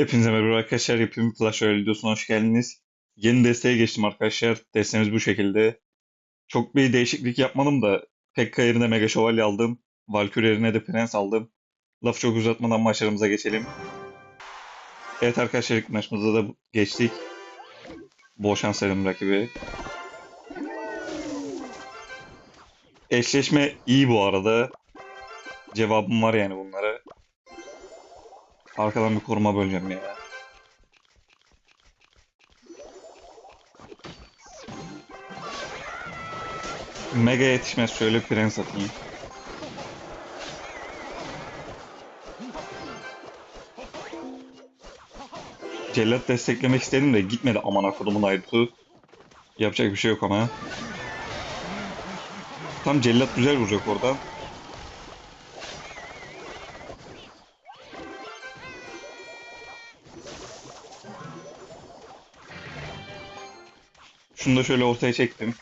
Hepinize merhaba arkadaşlar. Yapım Clash Royale videosuna hoş geldiniz. Yeni desteğe geçtim arkadaşlar. Destemiz bu şekilde. Çok bir değişiklik yapmadım da Pekka yerine Mega Şövalye aldım. Valkyrie yerine de Prens aldım. Lafı çok uzatmadan maçlarımıza geçelim. Evet arkadaşlar ilk maçımıza da geçtik. Bol şans rakibi. Eşleşme iyi bu arada. Cevabım var yani bunlara. Arkadan bir koruma böleceğim ya. Mega yetişmez şöyle prens atayım. Cellat desteklemek istedim de gitmedi aman akodumun ayrıtı. Yapacak bir şey yok ama. Tam cellat güzel vuracak oradan. Şunu da şöyle ortaya çektim.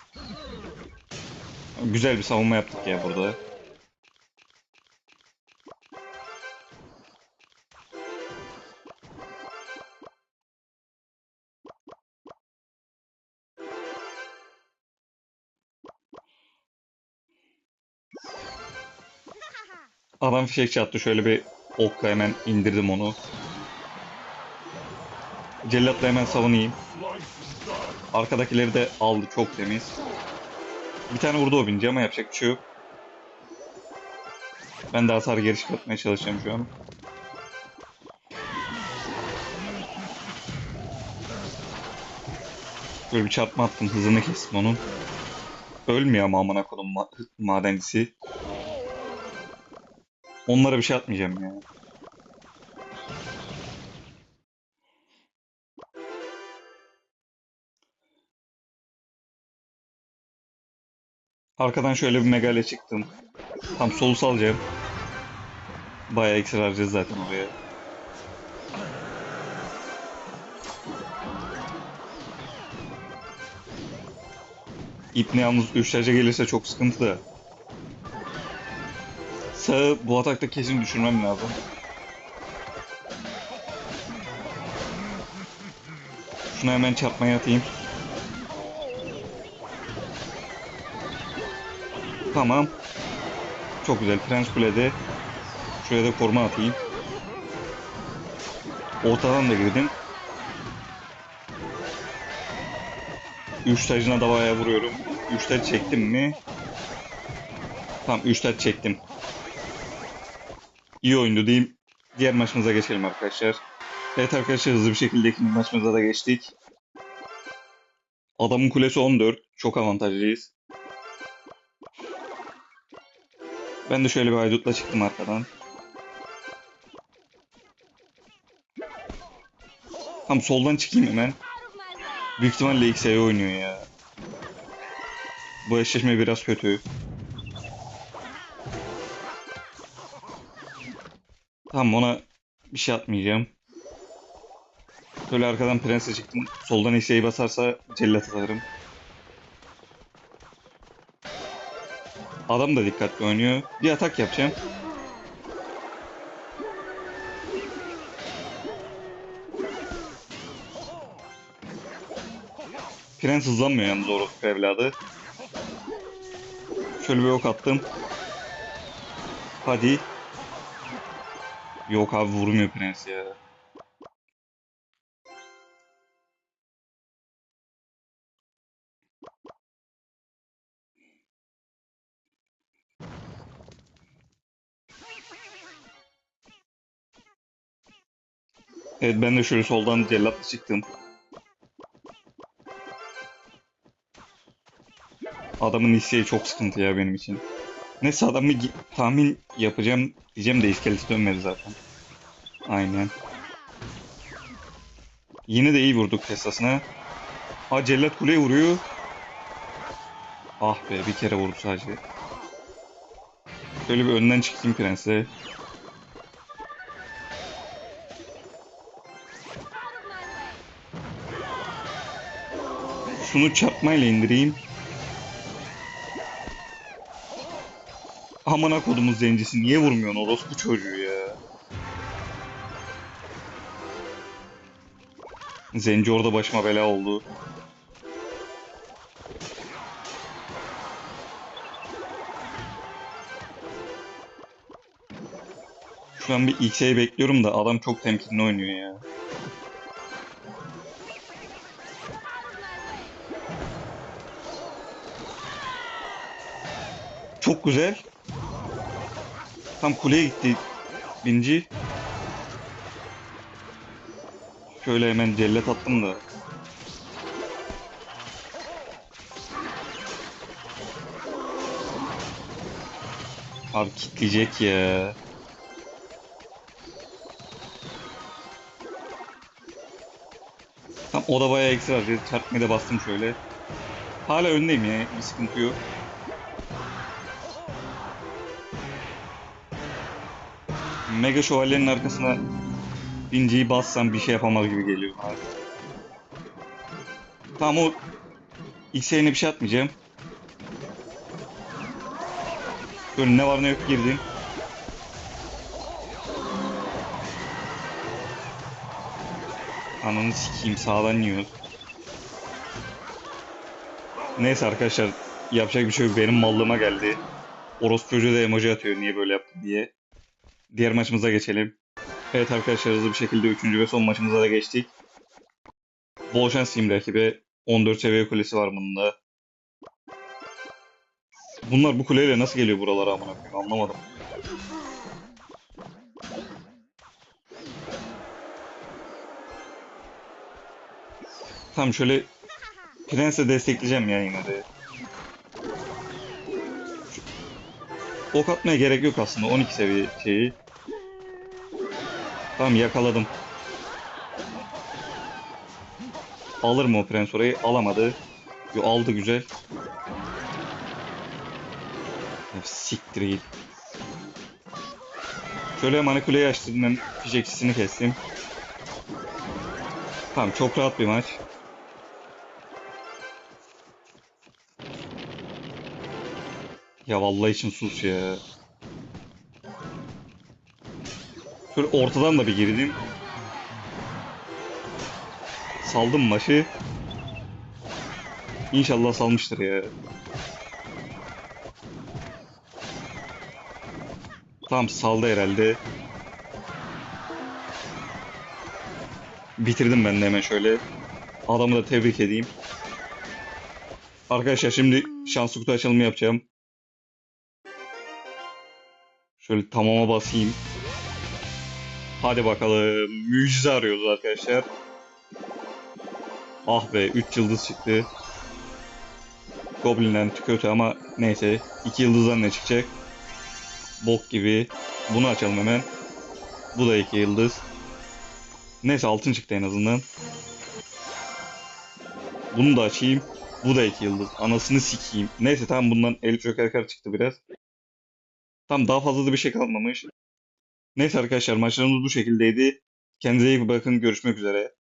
Güzel bir savunma yaptık ya burada. Adam fişek çattı. Şöyle bir okla hemen indirdim onu. Cellatla hemen savunayım. Arkadakileri de aldı çok temiz. Bir tane vurdu o binci ama yapacak bir şey. Ben de hasar geri çıkartmaya çalışacağım şu an. Böyle bir çarpma attım hızını kestim onun. Ölmüyor ama amına kodum ma madencisi. Onlara bir şey atmayacağım ya. Arkadan şöyle bir megale çıktım. Tam solu salacağım. Bayağı ekstra harcayacağız zaten oraya. İpne yalnız üçlerce gelirse çok sıkıntı da. Sağı bu atakta kesin düşürmem lazım. Şunu hemen çarpmaya atayım. Tamam. Çok güzel. Prens kulede. Şuraya da koruma atayım. Ortadan da girdim. Üç tacına da bayağı vuruyorum. Üç taç çektim mi? Tamam üç taç çektim. İyi oyundu diyeyim. Diğer maçımıza geçelim arkadaşlar. Evet arkadaşlar hızlı bir şekilde ikinci maçımıza da geçtik. Adamın kulesi 14. Çok avantajlıyız. Ben de şöyle bir haydutla çıktım arkadan. Tam soldan çıkayım hemen. Büyük ihtimalle XE oynuyor ya. Bu eşleşme biraz kötü. Tamam ona bir şey atmayacağım. Böyle arkadan prense çıktım. Soldan XE'yi basarsa cellat atarım. Adam da dikkatli oynuyor. Bir atak yapacağım. Prens hızlanmıyor yalnız orospu evladı. Şöyle bir ok attım. Hadi. Yok abi vurmuyor prens ya. Evet ben de şöyle soldan cellatla çıktım. Adamın isteği çok sıkıntı ya benim için. Neyse adamı tahmin yapacağım diyeceğim de iskeleti dönmedi zaten. Aynen. Yine de iyi vurduk Tesla'sına. Ha cellat kuleye vuruyor. Ah be bir kere vurdu sadece. Şöyle bir önden çıkayım prense. Şunu çarpmayla indireyim. Amına kodumuz zencisi niye vurmuyorsun orospu çocuğu ya? Zenci orada başıma bela oldu. Şu an bir X'e bekliyorum da adam çok temkinli oynuyor ya. Çok güzel. Tam kuleye gitti binci. Şöyle hemen cellet attım da. Abi kitleyecek ya. Tam o da bayağı eksi var. Bir Çarpmayı da bastım şöyle. Hala öndeyim ya. Bir sıkıntı yok. Mega Şövalye'nin arkasına Binci'yi bassam bir şey yapamaz gibi geliyor bana. Tamam o X'e bir şey atmayacağım. Böyle ne var ne yok girdim. Ananı sikeyim sağdan yiyor. Neyse arkadaşlar yapacak bir şey yok. Benim mallığıma geldi. Orospu çocuğu da emoji atıyor niye böyle yaptın diye. Diğer maçımıza geçelim. Evet arkadaşlar hızlı bir şekilde 3. ve son maçımıza da geçtik. Bol şans diyeyim rakibe. 14 seviye kulesi var bunun da. Bunlar bu kuleyle nasıl geliyor buralara amına koyayım anlamadım. Tamam şöyle Prens'e destekleyeceğim ya yine de. Ok atmaya gerek yok aslında 12 seviye şeyi. Tamam yakaladım. Alır mı o prens orayı? Alamadı. Yo aldı güzel. Ya siktir git. Şöyle manikuleyi açtım ben fişekçisini kestim. Tamam çok rahat bir maç. Ya vallahi için sus ya. Şöyle ortadan da bir girdim. Saldım maçı. İnşallah salmıştır ya. Tamam saldı herhalde. Bitirdim ben de hemen şöyle. Adamı da tebrik edeyim. Arkadaşlar şimdi şanslı kutu açılımı yapacağım. Şöyle tamama basayım. Hadi bakalım. Mucize arıyoruz arkadaşlar. Ah be 3 yıldız çıktı. Goblin'den kötü ama neyse. 2 yıldızdan ne çıkacak? Bok gibi. Bunu açalım hemen. Bu da 2 yıldız. Neyse altın çıktı en azından. Bunu da açayım. Bu da 2 yıldız. Anasını sikeyim. Neyse tamam bundan el çökerker çıktı biraz. Tam daha fazla da bir şey kalmamış. Neyse arkadaşlar maçlarımız bu şekildeydi. Kendinize iyi bakın. Görüşmek üzere.